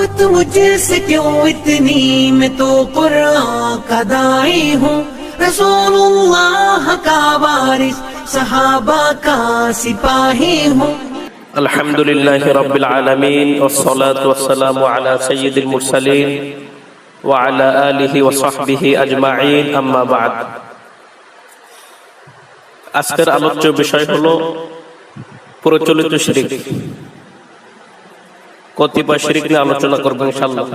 मोहब्बत मुझसे क्यों इतनी मैं तो कुरान का दाई हूँ रसूलुल्लाह का वारिस सहाबा का सिपाही हूँ الحمد لله رب العالمين والصلاة والسلام على سيد المرسلين وعلى آله وصحبه أجمعين أما بعد আজকের আলোচ্য বিষয় হলো প্রচলিত শিরিক কতিপয় শিরিক নিয়ে আলোচনা করব ইনশাল্লাহ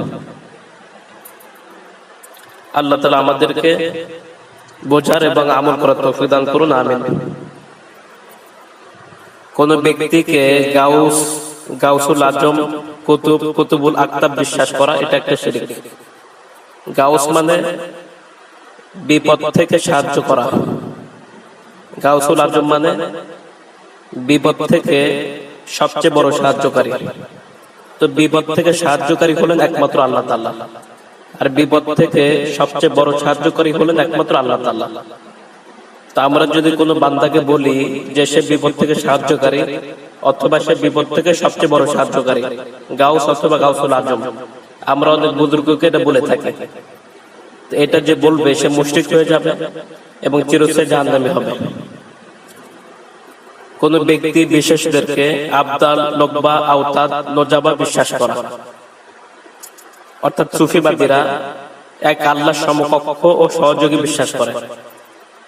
আল্লাহ তালা আমাদেরকে বোঝার এবং আমল করার দান করুন কোন ব্যক্তিকে গাউস, গাউসুল আজম, কুতুব, কুতুবুল আক্তাব বিশ্বাস করা এটা একটা শিরিক। গাউস মানে বিপদ থেকে সাহায্য করা। গাউসুল আজম মানে বিপদ থেকে সবচেয়ে বড় সাহায্যকারী। তো বিপদ থেকে সাহায্যকারী হলেন একমাত্র আল্লাহ তাল্লাহ আর বিপদ থেকে সবচেয়ে বড় সাহায্যকারী হলেন একমাত্র আল্লাহ তাল্লাহ তা আমরা যদি কোনো বান্দাকে বলি যে সে বিপদ থেকে সাহায্যকারী অথবা সে বিপদ থেকে সবচেয়ে বড় সাহায্যকারী, গাউস অথবা গাউসুল আজম, আমরা অনেক বুজুর্গকে এটা বলে থাকি। এটা যে বলবে, সে মুশরিক হয়ে যাবে এবং চিরস্থায়ী জাহান্নামী হবে। কোন ব্যক্তি বিশেষদেরকে আবদাল লোকবা আওতাদ, নজাবা বিশ্বাস করা। অর্থাৎ সুফিবাদীরা এক আল্লাহ সমকক্ষ ও সহযোগী বিশ্বাস করে।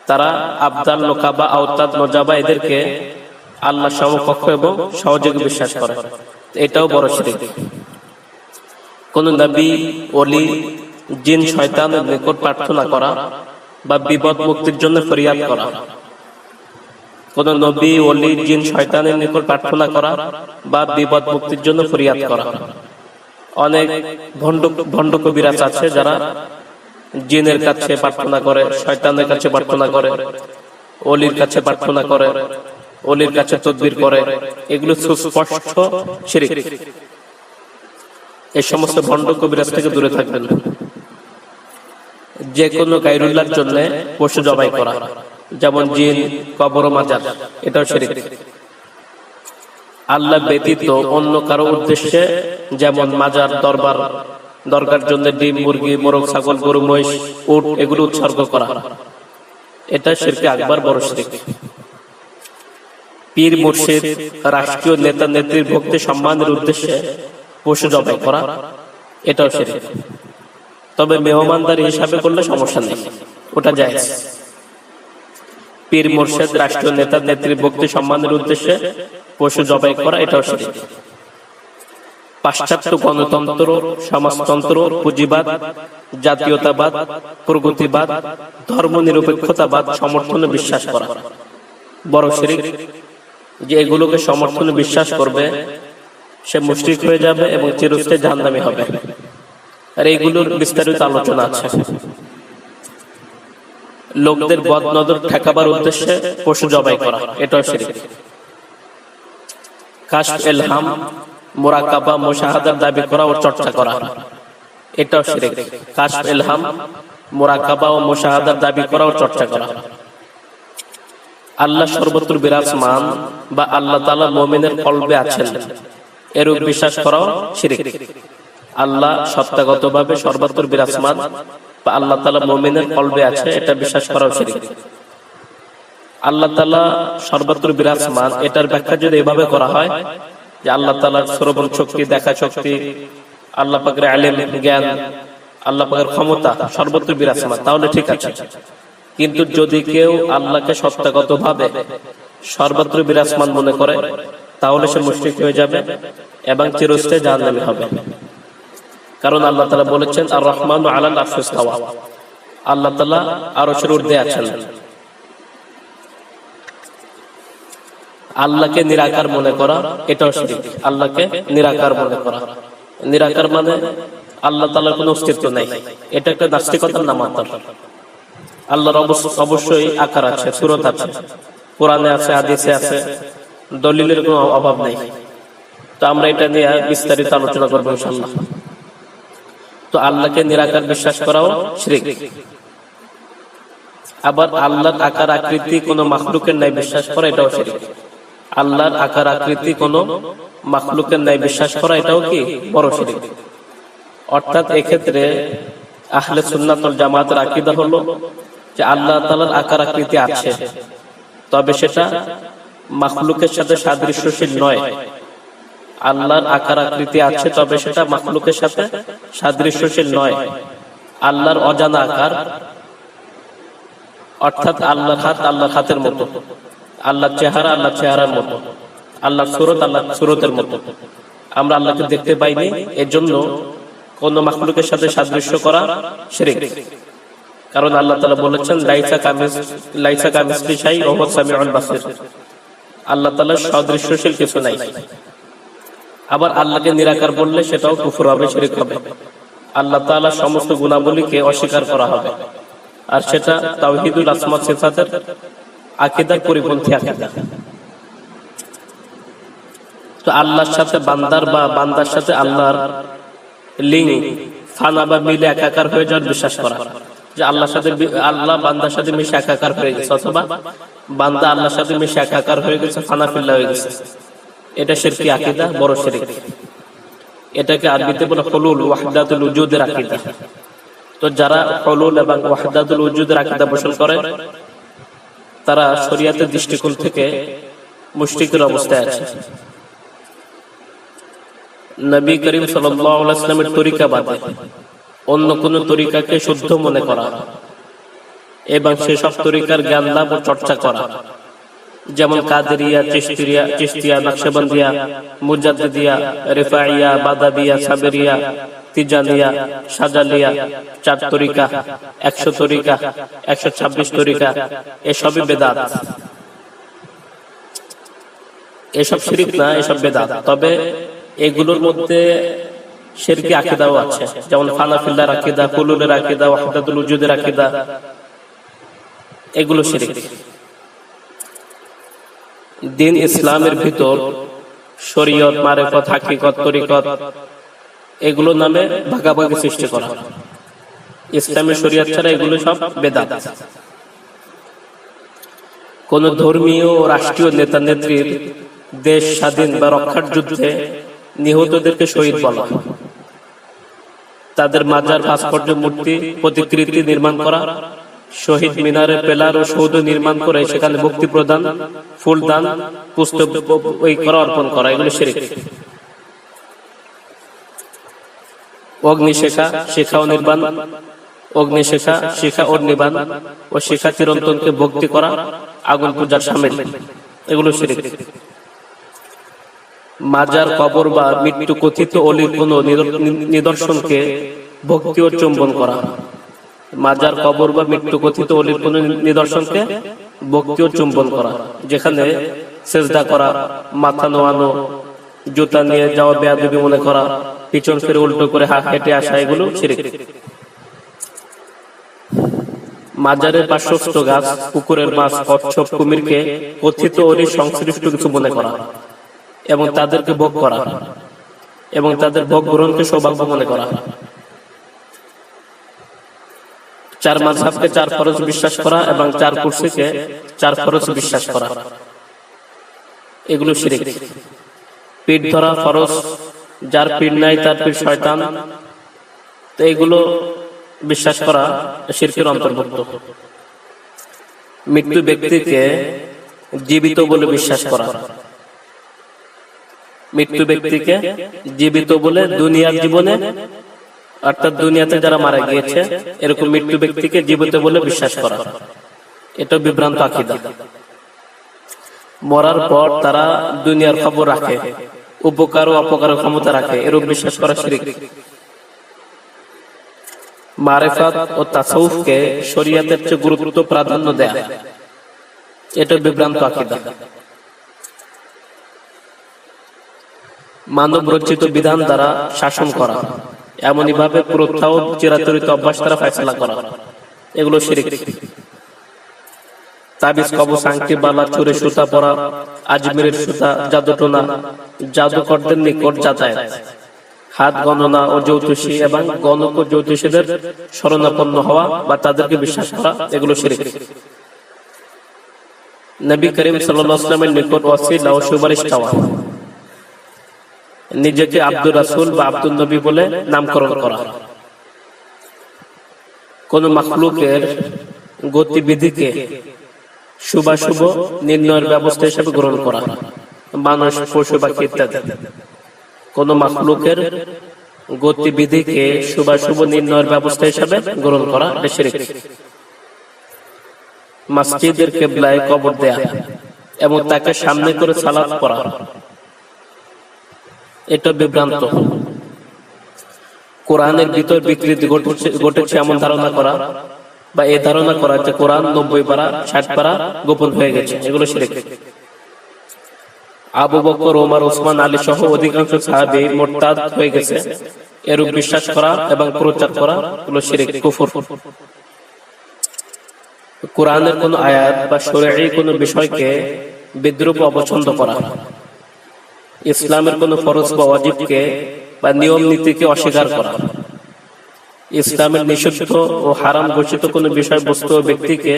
তারা আবদাল লোকাবা আওতাদ, নজাবা এদেরকে আল্লাহ সমকক্ষ এবং সহযোগী বিশ্বাস করে। এটাও বড় শিরিক। কোন নবী অলি জিন, শয়তানের নিকট প্রার্থনা করা বা বিপদ মুক্তির জন্য ফরিয়াদ করা। কোন নবী অলি জিন, শয়তানের নিকট প্রার্থনা করা বা বিপদ মুক্তির জন্য ফরিয়াদ করা। অনেক ভণ্ড ভণ্ড কবিরাজ আছে যারা জিনের কাছে প্রার্থনা করে, শয়তানের কাছে প্রার্থনা করে অলির কাছে প্রার্থনা করে কাছে তদবির করে। এগুলো সুস্পষ্ট শিরিক। এই সমস্ত ভণ্ড কবিরাজ থেকে দূরে থাকবেন। যে কোনো গাইরুল্লাহর জন্য পশু জবাই করা। যেমন জিন কবর মাজার। এটাও শিরিক। আল্লাহ ব্যতীত অন্য কারও উদ্দেশ্যে যেমন মাজার দরবার দরকার জন্য ডিম মুরগি মোরগ ছাগল গরু মহিষ উট এগুলো উৎসর্গ করা। এটা শিরকে আকবার বড় শিরিক। পীর মুর্শিদ রাষ্ট্রীয় নেতা নেত্রীর ভক্তি সম্মানের উদ্দেশ্যে পশু জবাই করা। এটাও শিরিক। তবে মেহমানদারি হিসাবে করলে সমস্যা নেই। ওটা যায় পীর মুর্শেদ, রাষ্ট্রীয় নেতা নেত্রীর ভক্তি সম্মানের উদ্দেশ্যে পশু জবাই করা, এটাও শিরিক পাশ্চাত্য গণতন্ত্র, সমাজতন্ত্র, পুঁজিবাদ, জাতীয়তাবাদ, প্রগতিবাদ ধর্ম নিরপেক্ষতাবাদ সমর্থনে বিশ্বাস করা। বড় শিরিক যে এগুলোকে সমর্থনে বিশ্বাস করবে, সে মুশরিক হয়ে যাবে এবং চিরস্থায়ী জাহান্নামী হবে। আর এইগুলোর বিস্তারিত আলোচনা আছে। লোকদের বদ নজর ঠেকাবার উদ্দেশ্যে পশু জবাই করা। এটাও শিরিক। কাশ এলহাম মোরাকাবা, মোশাহাদার দাবি করা ও চর্চা করা। এটাও শিরিক। কাশ এলহাম মোরাকাবা ও মোশাহাদার দাবি করা ও চর্চা করা। আল্লাহ সর্বত্র বিরাজমান বা আল্লাহ তালা মুমিনের কলবে আছেন। এরূপ বিশ্বাস করাও শিরিক। আল্লাহ সত্তাগতভাবে সর্বত্র বিরাজমান বা আল্লাহ তাআলা মুমিনের কলবে আছে, এটা বিশ্বাস করাও শিরিক আল্লাহ তাআলা সর্বত্র বিরাজমান, এটার ব্যাখ্যা যদি এভাবে করা হয় যে আল্লাহ তাআলার শ্রবণ শক্তি, দেখা শক্তি, আল্লাহ পাকের আলেম, জ্ঞান, আল্লাহ পাকের ক্ষমতা সর্বত্র বিরাজমান, তাহলে ঠিক আছে। কিন্তু যদি কেউ আল্লাহকে সত্তাগত ভাবে সর্বত্র বিরাজমান মনে করে, তাহলে সে মুশরিক হয়ে যাবে এবং চিরস্থায়ী জাহান্নামী হবে। কারণ আল্লাহ তাআলা বলেছেন আর রহমান আলাল আরশিস তাওয়া আল্লাহ তাআলা আরশের ঊর্ধ্বে আছেন। আল্লাহকে নিরাকার মনে করা, এটাও শিরিক আল্লাহকে নিরাকার মনে করা। নিরাকার মানে আল্লাহ তাআলার কোনো অস্তিত্ব নাই। এটা একটা নাস্তিকতার নামান্তর। আল্লাহর অবশ্যই আকার আছে, সুরত আছে। কোরআনে আছে, হাদিসে আছে। দলিলের কোনো অভাব নেই। তো আমরা এটা নিয়ে বিস্তারিত আলোচনা করব ইনশাল্লাহ তো আল্লাহকে নিরাকার বিশ্বাস করাও শিরিক। আবার আল্লাহর আকার আকৃতি কোন মাখলুকের ন্যায় বিশ্বাস করা এটাও শিরিক। আল্লাহর আকার আকৃতি কোন মাখলুকের ন্যায় বিশ্বাস করা এটাও কি বড় শিরিক। অর্থাৎ এক্ষেত্রে আহলে সুন্নাতুল জামাতের আকীদা হলো যে আল্লাহ তাআলার আকার আকৃতি আছে, তবে সেটা মাখলুকের সাথে সাদৃশ্যশীল নয়। আল্লাহর আকার আকৃতি আছে তবে সেটা মাখলুকের সাথে সাদৃশ্যশীল নয়। আল্লাহর অজানা আকার, অর্থাৎ আল্লাহ খাত আল্লাহ খাতের মতো। আল্লাহ চেহারা আল্লাহ চেহারার মতো। আল্লাহ সুরত আল্লাহ সুরতের মতো। আমরা আল্লাহকে দেখতে পাইনি এর জন্য কোন মাখলুকের সাথে সাদৃশ্য করা শিরিক। কারণ আল্লাহ তালা বলেছেন, লাইসা কামিস, লাইসা ওয়া হুয়া সামিউল বাসির। আল্লাহ তাআলার সদৃশ্যশীল কিছু নাই। আবার আল্লাহকে নিরাকার বললে সেটাও কুফর হবে, শিরিক হবে। আল্লাহ তাআলার সমস্ত গুণাবলীকে অস্বীকার করা হবে। আর সেটা তাওহীদুল আসমা সিফাতের আকীদার পরিপন্থী আকীদা। আল্লাহর সাথে বান্দার বা বান্দার সাথে আল্লাহর লিঙ্ক ফানা বা মিলে একাকার হয়ে যাওয়ার বিশ্বাস করা। যে আল্লাহর সাথে আল্লাহ বান্দার সাথে মিশে একাকার হয়ে গেছে, অথবা বান্দা আল্লাহর সাথে মিশে একাকার হয়ে গেছে, ফানা ফিল্লা হয়ে গেছে। এটা শিরকি আকীদা, বড় শিরক। এটাকে আরবিতে বলে হলুল ওয়াহদাতুল উজুদের আকীদা। তো যারা হলুল এবং ওয়াহদাতুল উজুদের আকীদা পোষণ করে, তারা শরিয়াতের দৃষ্টিকোণ থেকে মুশরিকের অবস্থায় আছে। নবী করিম সাল্লামের তরিকা বাদে অন্য কোন তরিকাকে শুদ্ধ মনে করা এবং সেসব তরিকার জ্ঞান লাভ ও চর্চা করা। যেমন কাদেরিয়া চিস্তিয়া চিস্তিয়া নকশবন্দিয়া মুজাদ্দিয়া রেফাইয়া, বাদাবিয়া, সাবেরিয়া, তিজানিয়া সাজালিয়া চার তরিকা, একশো তরিকা, একশো ছাব্বিশ তরিকা, এসবই বেদাত। এসব শিরিক না, এসব বেদাত। তবে এগুলোর মধ্যে শিরকি আকিদাও আছে। যেমন ফানাফিল্লার আকিদা, কুলুলের আকিদা ওয়াহদাতুল উজুদের আকিদা, এগুলো শিরিক। দিন ইসলামের ভিতর শরীয়ত মারেফত হাকিকত, তরিকত, এগুলো নামে ভাগাভাগি সৃষ্টি করা ইসলামের শরীয়ত ছাড়া এগুলো সব বেদাত। কোন ধর্মীয় রাষ্ট্রীয় নেতা, নেত্রীর দেশ স্বাধীন বা রক্ষার যুদ্ধে নিহতদেরকে শহীদ বলা তাদের মাজার, ভাস্কর্য, মূর্তি, প্রতিকৃতি নির্মাণ করা শহীদ মিনারে পেলার ও সৌধ নির্মাণ করে সেখানে মুক্তি প্রদান ফুল দান পুস্তক অর্পণ করা, এগুলো শিরিক। অগ্নিশেখা, শিখা ও নির্বাণ, অগ্নিশেখা, শিখা ও নির্বাণ ও শিখা চিরন্তনকে ভক্তি করা, আগুন পূজার সামিল, এগুলো শিরিক। মাজার কবর বা মৃত্যু কথিত অলির কোন নিদর্শনকে ভক্তি ও চুম্বন করা। মাজার কবর বা মৃত্যু কথিত অলির কোন নিদর্শনকে ভক্তি ও চুম্বন করা, যেখানে সেজদা করা, মাথা নোয়ানো, জুতা নিয়ে যাওয়া বেয়াদবি মনে করা, পিছন ফিরে উল্টো করে হাত কেটে আসা, এগুলো মাজারের পার্শ্বস্থ গাছ, পুকুরের মাছ কচ্ছপ কুমিরকে কথিত অলির সংশ্লিষ্ট কিছু মনে করা এবং তাদেরকে ভোগ করা এবং তাদের ভোগ গ্রহণকে সৌভাগ্য মনে করা। চার মাঝহাবকে চার ফরজ বিশ্বাস করা এবং চার কুর্সিকে চার ফরজ বিশ্বাস করা। এগুলো শিরিক। পিঠ ধরা ফরজ, যার পিঠ নাই তার পিঠ শয়তান। তো এগুলো বিশ্বাস করা শিরকের অন্তর্ভুক্ত। মৃত্যু ব্যক্তিকে জীবিত বলে বিশ্বাস করা। মৃত্যু ব্যক্তিকে জীবিত বলে দুনিয়ার জীবনে অর্থাৎ দুনিয়াতে যারা মারা গিয়েছে, এরকম মৃত্যু ব্যক্তিকে জীবিত বলে বিশ্বাস করা। এটা বিভ্রান্ত আকিদা। মরার পর তারা দুনিয়ার খবর রাখে, উপকার ও অপকার ক্ষমতা রাখে, এরূপ বিশ্বাস করা শিরিক। মারেফাত ও তাসাউফকে শরিয়াতের চেয়ে গুরুত্ব প্রাধান্য দেয়া। এটা বিভ্রান্ত আকিদা। মানব রচিত বিধান দ্বারা শাসন করা। এমনই ভাবে প্রথা ও চিরাচরিত অভ্যাস দ্বারা ফেসলা করা। এগুলো শিরিক। তাবিজ বালা, চুরে, সুতা পরা, আজমিরের সুতা জাদুকরদের নিকট যাতায়াত, হাত গণনা ও জ্যোতিষী এবং গণক ও জ্যোতিষীদের শরণাপন্ন হওয়া বা তাদেরকে বিশ্বাস করা, এগুলো শিরিক। নবী করিম নিকট ওয়াসিলা ও সুপারিশ চাওয়া। নিজেকে আব্দুর রাসুল বা আব্দুল নবী বলে নামকরণ করা কোন মাখলুকের গতিবিধিকে শুভাশুভ নির্ণয়ের ব্যবস্থা হিসেবে গ্রহণ করা মানুষ, পশু, পাখি ইত্যাদি। কোন মাখলুকের গতিবিধিকে শুভাশুভ নির্ণয়ের ব্যবস্থা হিসেবে গ্রহণ করা শিরিক মসজিদের কেবলায় কবর দেয়া এবং তাকে সামনে করে সালাত করা এটা বিভ্রান্ত। কোরআনের ভিতর বিকৃতি ঘটেছে এমন ধারণা করা বা এই ধারণা করা যে কোরআন নব্বই পারা, ষাট পারা গোপন হয়ে গেছে। এগুলো শিরিক। আবু বকর ওমর ওসমান, আলী সহ অধিকাংশ সাহাবী মোরতাদ হয়ে গেছে। এরূপ বিশ্বাস করা এবং প্রচার করা হলো শিরিক, কুফর। কোরআনের কোন আয়াত বা শরীয়ী কোন বিষয়কে বিদ্রুপ অপছন্দ করা। ইসলামের কোন ফরজ বা ওয়াজিবকে বা নিয়ম নীতিকে অস্বীকার করা। ইসলামের নিষিদ্ধ ও হারাম ঘোষিত কোন বিষয়বস্তু ও ব্যক্তিকে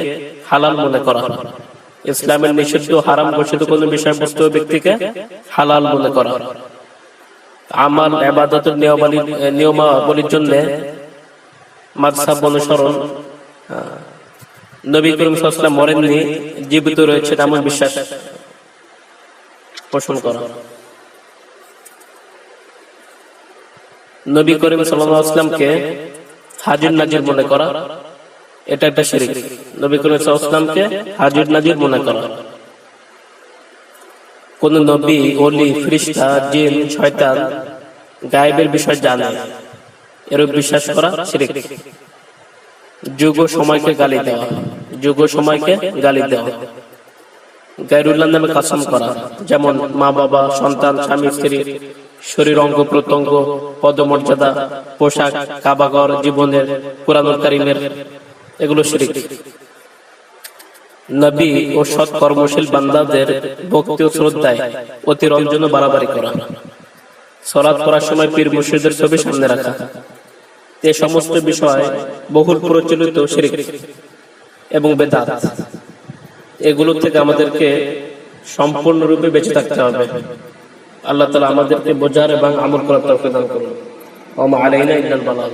হালাল মনে করা। ইসলামের নিষিদ্ধ হারাম ঘোষিত কোন বিষয়বস্তু ব্যক্তিকে হালাল মনে করা। আমাল এবাদতের নিয়মাবলী, নিয়মাবলীর জন্য মাদসাব অনুসরণ নবী করিম সাল্লাম মরেননি, জীবিত রয়েছে এমন বিশ্বাস পোষণ করা। নবী করিম সাল্লামকে হাজির নাজির মনে করা, এটা একটা শিরিক। নবী করিম সাল্লামকে হাজির নাজির মনে করা। কোন নবী অলি ফ্রিস্তা, জিন, শয়তান গায়েবের বিষয় জানে এরূপ বিশ্বাস করা শিরিক। যুগ সময়কে গালি দেওয়া, যুগ সময়কে গালি দেওয়া। গাইরুল্লাহ নামে কাসম করা, যেমন মা বাবা সন্তান, স্বামী, স্ত্রী শরীর অঙ্গ প্রত্যঙ্গ পদমর্যাদা, পোশাক, কাবাগর, জীবনের কোরআনুল কারিমের, এগুলো শিরিক। নবী ও সৎ কর্মশীল বান্দাদের ভক্তি ও শ্রদ্ধায় অতিরঞ্জন বাড়াবাড়ি করা। সলাৎ করার সময় পীর মুর্শিদের ছবি সামনে রাখা। এ সমস্ত বিষয় বহুল প্রচলিত শিরিক এবং বেদাত। এগুলো থেকে আমাদেরকে সম্পূর্ণরূপে বেঁচে থাকতে হবে। আল্লাহ তালা আমাদেরকে বোঝার এবং আমল করার তরফে দান করুন। ওমা আলাইনা ইল্লাল বালাগ।